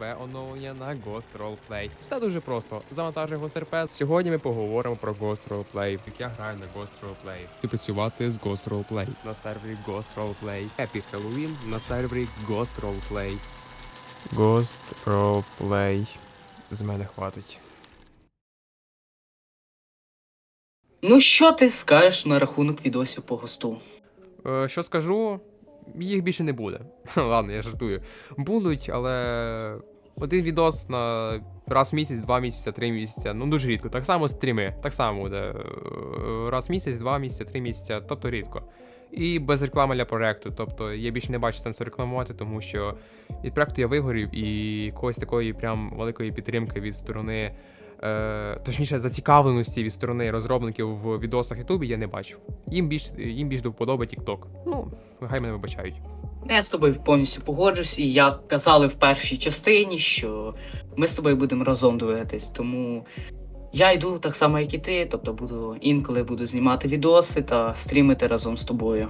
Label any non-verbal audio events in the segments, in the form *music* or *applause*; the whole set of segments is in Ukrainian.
нове оновлення на Ghost Roleplay. Все дуже просто. Завантажуй Ghost RP. Сьогодні ми поговоримо про Ghost Roleplay. Як я граю на Ghost Roleplay. І працювати з Ghost Roleplay на сервері Ghost Roleplay. Happy Halloween на сервері Ghost Roleplay. Ghost Roleplay. З мене хватить. Ну, що ти скажеш на рахунок відосів по госту? Е, що скажу, їх більше не буде. *laughs* Ладно, я жартую. Будуть, але один відос на раз в місяць, два місяці, три місяці. Ну дуже рідко. Так само стріми. Так само буде. е, Раз в місяць, два місяці, три місяці, тобто рідко. І без реклами для проекту. Тобто я більше не бачу сенсу рекламувати, тому що від проекту я вигорів і якоїсь такої прям великої підтримки від сторони. Е, точніше, зацікавленості від сторони розробників в відосах Ютубі я не бачив. Їм більш їм більш до вподоби TikTok. Ну, хай мене вибачають. Я з тобою повністю погоджуюсь, і як казали в першій частині, що ми з тобою будемо разом двигатись. Тому я йду так само, як і ти, тобто буду інколи буду знімати відоси та стрімити разом з тобою.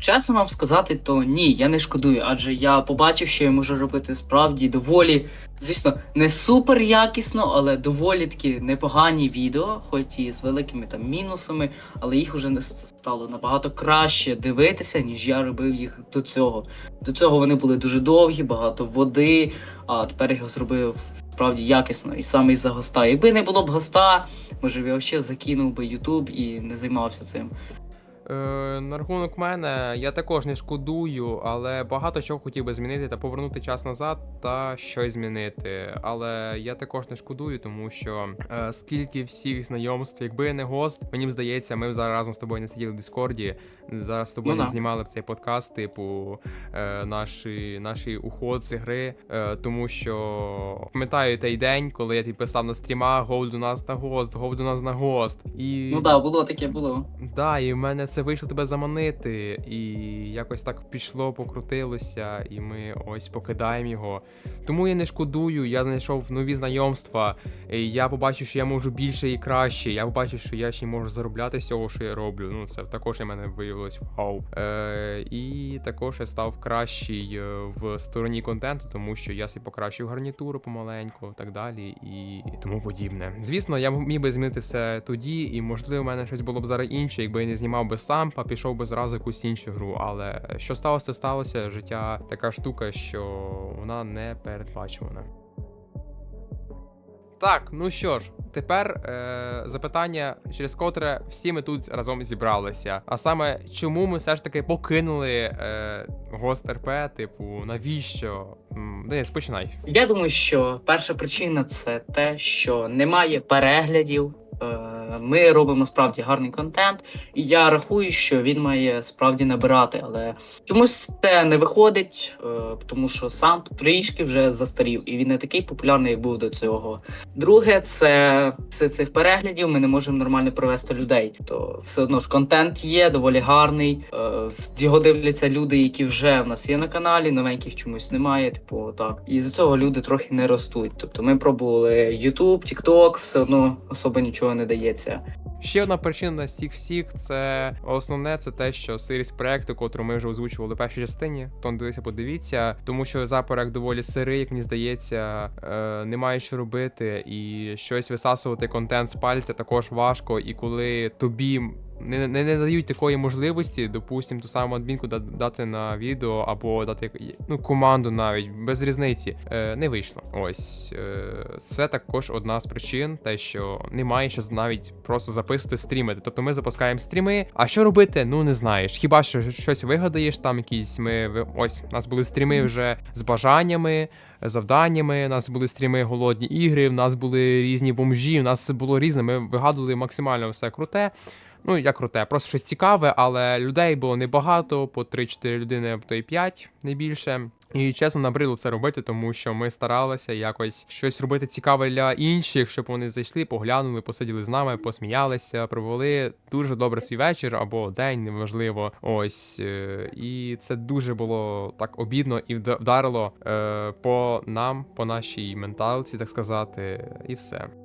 Чесно вам сказати, то ні, я не шкодую, адже я побачив, що я можу робити справді доволі, звісно, не супер якісно, але доволі такі непогані відео, хоч і з великими там мінусами, але їх уже стало набагато краще дивитися, ніж я робив їх до цього. До цього вони були дуже довгі, багато води, а тепер його зробив справді якісно. І саме із-за госта. Якби не було б госта, може я взагалі закинув би YouTube і не займався цим. Е, на рахунок мене, я також не шкодую, але багато чого хотів би змінити та повернути час назад та щось змінити. Але я також не шкодую, тому що е, скільки всіх знайомств, якби не гост, мені б здається, ми б зараз разом з тобою не сиділи в Дискорді. Зараз з тобою Ну не да. знімали б цей подкаст, типу е, наші, наші уход з гри. Е, тому що пам'ятаю той день, коли я тобі писав на стрімах, гов до нас на гост, гов до нас на гост. І Ну так, да, було таке було. Да, і в мене це вийшло тебе заманити, і якось так пішло, покрутилося, і ми ось покидаємо його. Тому я не шкодую, я знайшов нові знайомства. і Я побачив, що я можу більше і краще. Я побачив, що я ще можу заробляти з цього, що я роблю. Ну, це також для мене виявилось вау. Е, і також я став кращий е, в стороні контенту, тому що я собі покращив гарнітуру помаленьку, так далі, і тому подібне. Звісно, я міг би змінити все тоді, і можливо, в мене щось було б зараз інше, якби я не знімав би сам, а пішов би зразу якусь іншу гру. Але що сталося, то сталося. Життя така штука, що вона не передбачувана. Так, ну що ж, тепер е, запитання, через котре всі ми тут разом зібралися. А саме, чому ми все ж таки покинули е, гост РП, типу, навіщо? Денис, починай. Я думаю, що перша причина це те, що немає переглядів. Е, Ми робимо справді гарний контент, і я рахую, що він має справді набирати, але чомусь це не виходить, е, тому що сам трішки вже застарів, і він не такий популярний, як був до цього. Друге, це з цих переглядів ми не можемо нормально провести людей. То все одно ж контент є доволі гарний. е, Його дивляться люди, які вже в нас є на каналі, новеньких чомусь немає. Типу, так. І з цього люди трохи не ростуть. Тобто ми пробували YouTube, TikTok, все одно особо нічого не дається. Ще одна причина з цих всіх це основне, це те, що сирість проекту, котру ми вже озвучували в першій частині. То не дивіться, подивіться, тому що за проект доволі сирий, як мені здається, е, немає що робити, і щось висасувати контент з пальця також важко. І коли тобі не, не, не дають такої можливості, допустим, ту саму адмінку дати на відео або дати ну, команду навіть без різниці, е, не вийшло. Ось е, це також одна з причин, те, що немає що навіть просто записувати стрімити. Тобто ми запускаємо стріми. А що робити? Ну не знаєш. Хіба що щось вигадаєш там, якісь ми ось у нас були стріми вже з бажаннями, завданнями. У нас були стріми голодні ігри, в нас були різні бомжі. У нас було різне. Ми вигадували максимально все круте. Ну, як круте, просто щось цікаве, але людей було небагато, по 3-4 людини, то й 5, не більше. І чесно набридло це робити, тому що ми старалися якось щось робити цікаве для інших, щоб вони зайшли, поглянули, посиділи з нами, посміялися, провели дуже добре свій вечір або день, неважливо. Ось е, і це дуже було так обідно і вдарило е, по нам, по нашій менталці, так сказати, і все.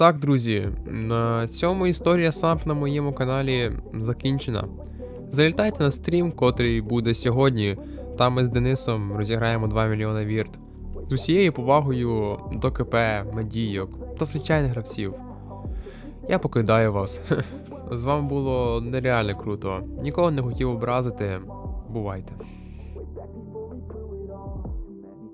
Так, друзі, на цьому історія САП на моєму каналі закінчена. Залітайте на стрім, котрий буде сьогодні, там ми з Денисом розіграємо 2 мільйони вірт. З усією повагою до КП, медійок та звичайних гравців. Я покидаю вас. *laughs* З вами було нереально круто. Нікого не хотів образити. Бувайте.